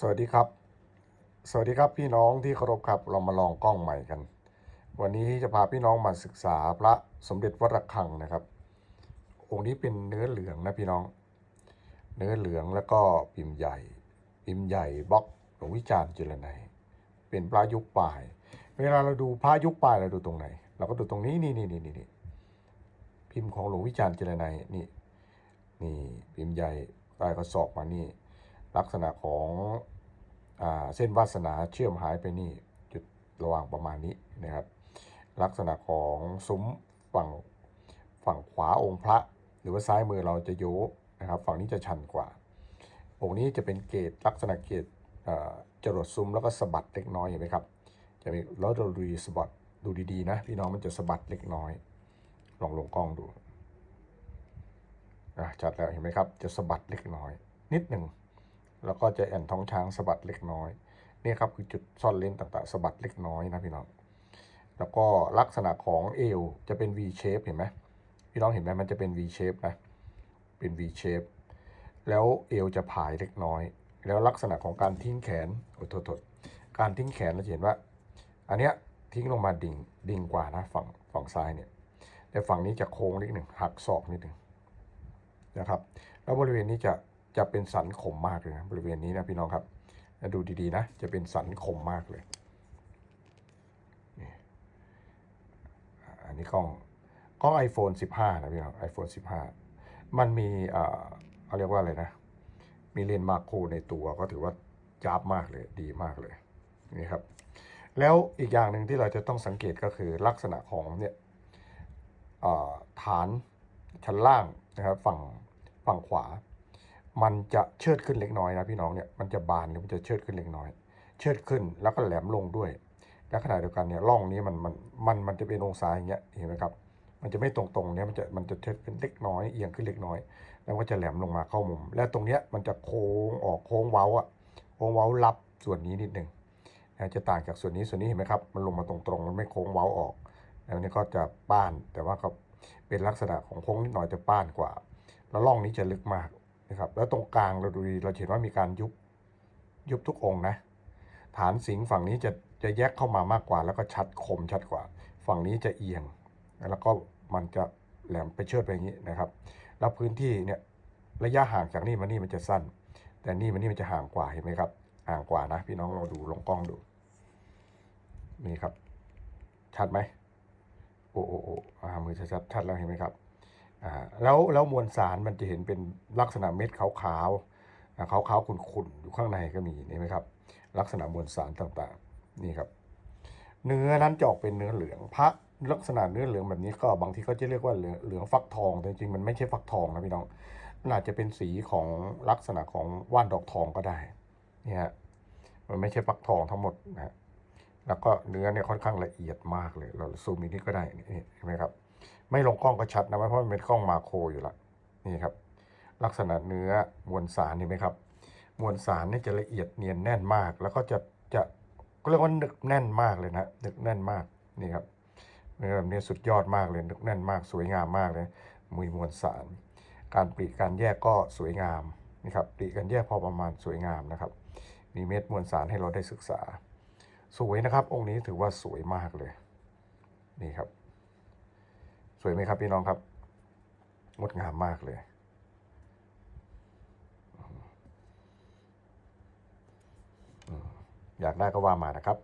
สวัสดีครับ สวัสดีครับพี่น้องที่เคารพครับ เรามาลองกล้องใหม่กัน วันนี้จะพาพี่น้องมาศึกษาพระสมเด็จวัดระฆังนะครับ องค์นี้เป็นเนื้อเหลืองนะพี่น้อง เนื้อเหลืองแล้วก็พิมพ์ใหญ่ พิมพ์ใหญ่บล็อกหลวงวิจารณ์เจรไนยเป็นพระยุคปลาย เวลาเราดูพระยุคปลายเราดูตรงไหน เราก็ดูตรงนี้นี่นี่นี่นี่นี่พิมพ์ของหลวงวิจารณ์เจรไนยนี่นี่พิมพ์ใหญ่ใต้กระสอบมานี่ ลักษณะของอเส้นวาสนาเชื่อมหายไปนี่จุดระหว่างประมาณนี้นะครับ ลักษณะของซุ้มฝั่งฝั่งขวาองค์พระ หรือว่าซ้ายมือเราจะโยนะครับ ฝั่งนี้จะชันกว่า องค์นี้จะเป็นเกตลักษณะเกตจรดซุ้มแล้วก็สะบัดเล็กน้อยเห็นไหมครับ จะมีแล้วเราดูสะบัดดูดีๆนะพี่น้องมันจะสะบัดเล็กน้อย ลองลงกล้องดูอะจัดแล้วเห็นไหมครับ จะสะบัดเล็กน้อย นิดหนึ่ง แล้วก็จะแอนท้องช้างสะบัดเล็กน้อยนี่ครับคือจุดซ่อนเลนต่างๆสะบัดเล็กน้อยนะพี่น้องแล้วก็ลักษณะของเอวจะเป็น V shape เห็นไหมพี่น้องเห็นไหมมันจะเป็น V shape นะเป็น V shape แล้วเอวจะผายเล็กน้อย แล้วลักษณะของการทิ้งแขนโอ้โทษการทิ้งแขนเราจะเห็นว่า อันเนี้ยทิ้งลงมาดิ่งดิ่งกว่านะฝั่งฝั่งซ้ายเนี่ยแต่ฝั่งนี้จะโค้งนิดหนึ่งหักศอกนิดหนึ่งนะครับ แล้วบริเวณนี้จะ จะเป็นสันคมมากเลยนะบริเวณนี้นะพี่น้องครับดูดีๆนะ จะเป็นสันคมมากเลยนี่อันนี้กล้องกล้อง iPhone 15 นะพี่น้อง iPhone 15 มันมีเอ่อเขาเรียกว่าอะไรนะ มีเลนส์มาโครในตัวก็ถือว่าจ้าบมากเลยดีมากเลยนี่ครับ แล้วอีกอย่างหนึ่งที่เราจะต้องสังเกตก็คือลักษณะของเนี่ยฐานชั้นล่างนะครับฝั่งฝั่งขวา มันจะเชิดขึ้นเล็กน้อยนะพี่น้องเนี่ยมันจะบานหรือมันจะเชิดขึ้นเล็กน้อย เชิดขึ้นแล้วก็แหลมลงด้วย และขณะเดียวกันเนี่ยร่องนี้มันมันมันมันจะเป็นองศาอย่างเงี้ยเห็นไหมครับ มันจะไม่ตรงๆเนี่ยมันจะมันจะเชิดขึ้นเล็กน้อยเอียงขึ้นเล็กน้อย แล้วก็จะแหลมลงมาเข้ามุม และตรงเนี้ยมันจะโค้งออกโค้งเว้าอะโค้งเว้ารับส่วนนี้นิดนึงนะจะต่างจากส่วนนี้ส่วนนี้เห็นไหมครับ มันลงมาตรงๆมันไม่โค้งเว้าออกแล้วนี้ก็จะป้านแต่ว่าก็เป็นลักษณะของโค้งนิดหน่อยแต่ป้านกว่า แล้วร่องนี้จะลึกมาก นะครับ แล้วตรงกลางเราดูดีเราเห็นว่ามีการยุบยุบทุกองนะ ฐานสิงห์ฝั่งนี้จะจะแยกเข้ามามากกว่า แล้วก็ชัดคมชัดกว่า ฝั่งนี้จะเอียง แล้วก็มันจะแหลมไปเชิดไปอย่างนี้นะครับ แล้วพื้นที่เนี่ยระยะห่างจากนี่มานี่มันจะสั้น แต่นี่มานี่มันจะห่างกว่าเห็นไหมครับ ห่างกว่านะ พี่น้องลองดูลงกล้องดูนี่ครับ ชัดไหมโอ้โอ้โอ้อ่ามือชัดชัดแล้วเห็นไหมครับ แล้วแล้วมวลสารมันจะเห็นเป็นลักษณะเม็ดขาวๆขาวๆขุ่นๆอยู่ข้างในก็มีนี่ไหมครับ ลักษณะมวลสารต่างๆนี่ครับ เนื้อนั้นจะออกเป็นเนื้อเหลืองพระลักษณะเนื้อเหลืองแบบนี้ก็บางทีก็จะเรียกว่าเหลืองเหลืองฟักทองแต่จริงๆมันไม่ใช่ฟักทองนะพี่น้องนอาจจะเป็นสีของลักษณะของว่านดอกทองก็ได้นี่ฮะมันไม่ใช่ฟักทองทั้งหมดนะฮะแล้วก็เนื้อเนี่ยค่อนข้างละเอียดมากเลย เราซูมอีกนิดก็ได้นี่เห็นไหมครับ ไม่ลงกล้องก็ชัดนะเพราะมันเป็นกล้องมาโครอยู่ละนี่ครับ ลักษณะเนื้อมวลสารเห็นไหมครับ มวลสารนี่จะละเอียดเนียนแน่นมาก แล้วก็จะจะก็เรียกว่านึกแน่นมากเลยนะนึกแน่นมากนี่ครับเนื้อแบบนี้สุดยอดมากเลยนึกแน่นมาก สวยงามมากเลยมีมวลสาร การปลีการแยกก็สวยงามนี่ครับปลีการแยกพอประมาณสวยงามนะครับ มีเม็ดมวลสารให้เราได้ศึกษา สวยนะครับ องค์นี้ถือว่าสวยมากเลย นี่ครับ สวยไหมครับพี่น้องครับ งดงามมากเลย อยากได้ก็ว่ามานะครับ